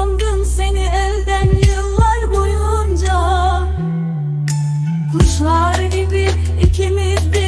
sandım seni elden yıllar boyunca. Kuşlar gibi ikimiz de